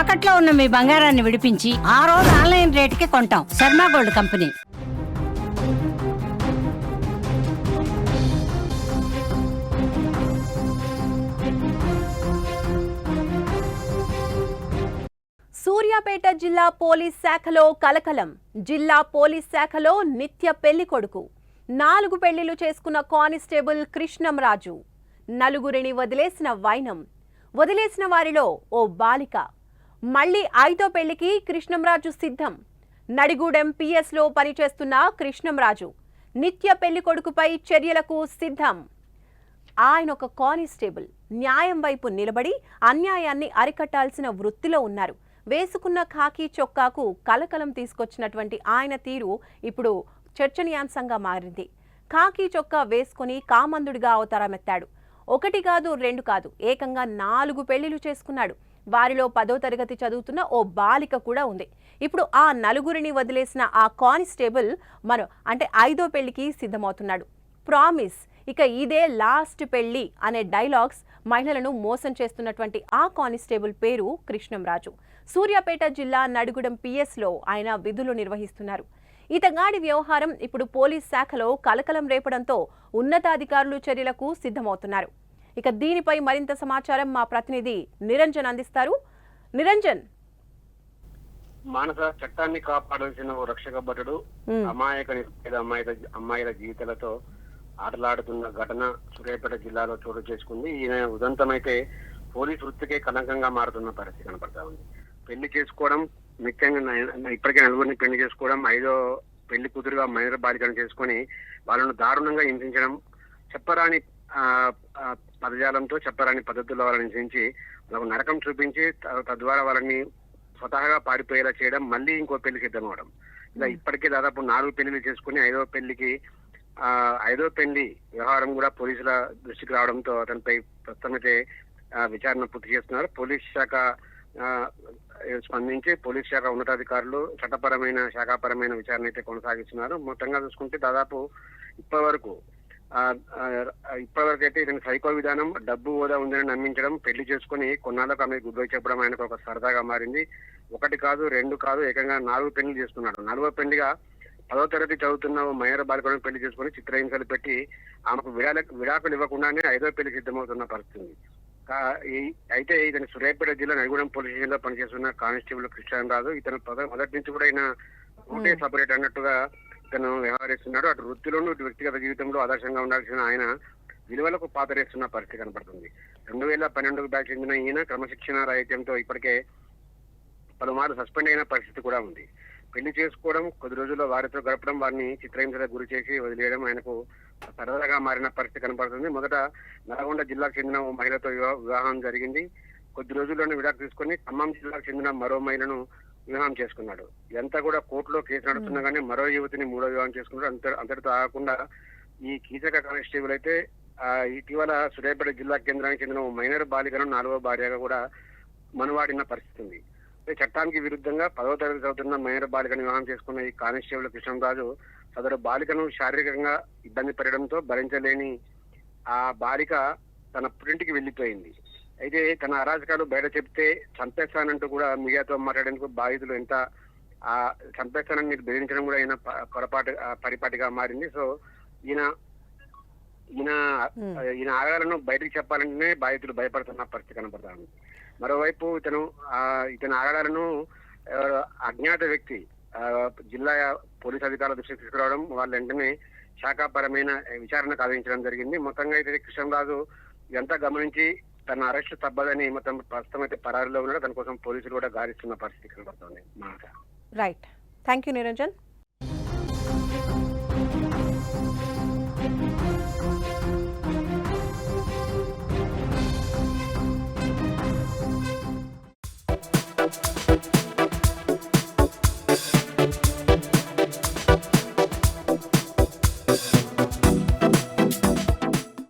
తాకట్లో ఉన్న మీ బంగారాన్ని విడిపించి ఆ రోజు ఆన్లైన్ రేటుకి కొంటాం. Sharma gold company. సూర్యాపేట జిల్లా పోలీస్ శాఖలో కలకలం. జిల్లా పోలీస్ శాఖలో నిత్య పెళ్ళి కొడుకు. నాలుగు పెళ్ళిలు చేసుకున్న కానిస్టేబుల్ కృష్ణంరాజు నలుగురిని వదిలేసిన వైనం. వదిలేసిన వారిలో ఓ బాలిక. మళ్ళీ ఐదో పెళ్ళికి కృష్ణంరాజు సిద్ధం. నడిగూడెం పిఎస్లో పనిచేస్తున్న కృష్ణంరాజు నిత్య పెళ్ళి కొడుకుపై చర్యలకు సిద్ధం. ఆయన ఒక కానిస్టేబుల్ న్యాయం వైపు నిలబడి అన్యాయాన్ని అరికట్టాల్సిన వృత్తిలో ఉన్నారు. వేసుకున్న ఖాకీ చొక్కాకు కలకలం తీసుకొచ్చినటువంటి ఆయన తీరు ఇప్పుడు చర్చనీయాంశంగా మారింది. ఖాకీ చొక్కా వేసుకుని కామందుడిగా అవతారమెత్తాడు. ఒకటి కాదు రెండు కాదు ఏకంగా నాలుగు పెళ్ళిలు చేసుకున్నాడు. వారిలో పదో తరగతి చదువుతున్న ఓ బాలిక కూడా ఉంది. ఇప్పుడు ఆ నలుగురిని వదిలేసిన ఆ కానిస్టేబుల్ మరో అంటే ఐదో పెళ్ళికి సిద్ధమవుతున్నాడు. ప్రామిస్ ఇక ఇదే లాస్ట్ పెళ్ళి అనే డైలాగ్స్ మహిళలను మోసం చేస్తున్నటువంటి ఆ కానిస్టేబుల్ పేరు కృష్ణంరాజు. సూర్యాపేట జిల్లా నడుగుడం పిఎస్లో ఆయన విధులు నిర్వహిస్తున్నారు. ఇతగాడి వ్యవహారం ఇప్పుడు పోలీస్ శాఖలో కలకలం రేపడంతో ఉన్నతాధికారులు చర్యలకు సిద్ధమవుతున్నారు. ఇక దీనిపై మరింత సమాచారం మా ప్రతినిధి నిరంజన్ అందిస్తారు. నిరంజన్. మానస చట్టాన్ని కాపాడాల్సిన ఓ రక్షక భటుడు. అమాయక నిరుపేద అమ్మాయిల అమ్మాయిల జీవితాలతో ఆటలాడుతున్న ఘటన సూర్యాపేట జిల్లాలో చోటు చేసుకుంది. ఈయన ఉదంతమైతే పోలీస్ వృత్తికే కలంకంగా మారుతున్న పరిస్థితి కనపడతా ఉంది. పెళ్ళి చేసుకోవడం ముఖ్యంగా ఇప్పటికే నలుగురిని పెళ్ళి చేసుకోవడం ఐదో పెళ్ళి కూతురుగా మైనర్ బాలికను చేసుకొని వాళ్ళను దారుణంగా హింసించడం చెప్పరాని పదజాలంతో చెప్పరాని పద్ధతుల్లో వాళ్ళని హింసించి వాళ్ళకు నరకం చూపించి తద్వారా వాళ్ళని స్వతహాగా పారిపోయేలా చేయడం మళ్ళీ ఇంకో పెళ్ళికి సిద్ధమవడం. ఇలా ఇప్పటికే దాదాపు నాలుగు పెళ్ళిలు చేసుకుని ఐదో పెళ్ళికి ఆ ఐదో పెళ్ళి వ్యవహారం కూడా పోలీసుల దృష్టికి రావడంతో అతనిపై ప్రస్తుతం అయితే ఆ, విచారణ పూర్తి చేస్తున్నారు. పోలీస్ శాఖ స్పందించి పోలీస్ శాఖ ఉన్నతాధికారులు చట్టపరమైన శాఖాపరమైన విచారణ అయితే కొనసాగిస్తున్నారు. మొత్తంగా చూసుకుంటే దాదాపు ఇప్పటి వరకు ఇప్పటి వరకు అయితే ఇతని సైకో విధానం డబ్బు హోదా ఉందని నమ్మించడం పెళ్ళి చేసుకుని కొన్నాళ్ళకు ఆమె గుడ్ బై చెప్పడం ఆయనకు ఒక సరదాగా మారింది. ఒకటి కాదు రెండు కాదు ఏకంగా నాలుగు పెళ్ళి చేసుకున్నాడు. నాలుగో పెళ్ళిగా పదో తరగతి చదువుతున్న ఓ మైనర్ బాలికలను పెళ్ళి చేసుకుని చిత్రహింసలు పెట్టి ఆమెకు విడాల విడాకులు ఇవ్వకుండానే ఐదో పెళ్ళి సిద్ధమవుతున్న పరిస్థితి అయితే ఇతను సూర్యాపేట జిల్లా నల్గొండ పోలీస్ స్టేషన్లో పనిచేస్తున్న కానిస్టేబుల్ కృష్ణ రాజు ఇతను మొదటి నుంచి కూడా ఆయన రూటే సపరేట్ అన్నట్టుగా తను వ్యవహరిస్తున్నాడు అటు వృత్తిలోనూ ఇటు వ్యక్తిగత జీవితంలో ఆదర్శంగా ఉండాల్సిన ఆయన విలువలకు పాతరేస్తున్న పరిస్థితి కనపడుతుంది రెండు వేల పన్నెండుకు బ్యాచ్ చెందిన ఈయన క్రమశిక్షణ రాహిత్యంతో ఇప్పటికే పలుమార్లు సస్పెండ్ అయిన పరిస్థితి కూడా ఉంది. పెళ్ళి చేసుకోవడం కొద్ది రోజుల్లో వారితో గడపడం వారిని చిత్రహింసలకు గురి చేసి వదిలేయడం ఆయనకు సరదాగా మారిన పరిస్థితి కనపడుతుంది మొదట నల్గొండ జిల్లాకు చెందిన ఓ మహిళతో వివాహం జరిగింది. కొద్ది రోజుల్లోనే విడాకు తీసుకొని ఖమ్మం జిల్లాకు చెందిన మరో మహిళను వివాహం చేసుకున్నాడు. ఇదంతా కూడా కోర్టులో కేసు నడుస్తున్నా కానీ మరో యువతిని మూడో వివాహం చేసుకున్నాడు. అంత అంతటితో ఆగకుండా ఈ కీచక కానిస్టేబుల్ అయితే ఆ, ఇటీవల సూర్యాపేట జిల్లా కేంద్రానికి చెందిన మైనర్ బాలికను నాలుగో భార్యగా కూడా మనువాడిన పరిస్థితి ఉంది. అయితే చట్టానికి విరుద్ధంగా పదవ తరగతి చదువుతున్న మైనర్ బాలికను వివాహం చేసుకున్న ఈ కానిస్టేబుల్ కృష్ణరాజు సదరు బాలికను శారీరకంగా ఇబ్బంది పెట్టడంతో భరించలేని ఆ బాలిక తన పుట్టింటికి వెళ్ళిపోయింది అయితే తన అరాచకాలు బయట చెప్తే చంపేస్తానంటూ కూడా మీడియాతో మాట్లాడేందుకు బాధితులు ఎంత ఆ చంపేస్తానని మీరు బెదిరించడం కూడా ఈయన పొరపాటు పరిపాటిగా మారింది. సో ఈయన ఈయన. ఈయన ఆగాలను బయటికి చెప్పాలంటేనే బాధితులు భయపడుతున్న పరిస్థితి కనపడతాను మరోవైపు ఇతను ఆ ఇతని ఆగడాలను ఆ, అజ్ఞాత వ్యక్తి ఆ, జిల్లా పోలీస్ అధికారుల దృష్టికి తీసుకురావడం వాళ్ళ వెంటనే శాఖాపరమైన విచారణకు ఆదేశించడం జరిగింది. మొత్తంగా అయితే కృష్ణరాజు ఇదంతా గమనించి తన అరెస్ట్ తప్పదని మొత్తం ప్రస్తుతం అయితే పరారిలో ఉన్నాడు దాని కోసం పోలీసులు కూడా గారిస్తున్న పరిస్థితి కనబడుతుంది. Right thank you Niranjan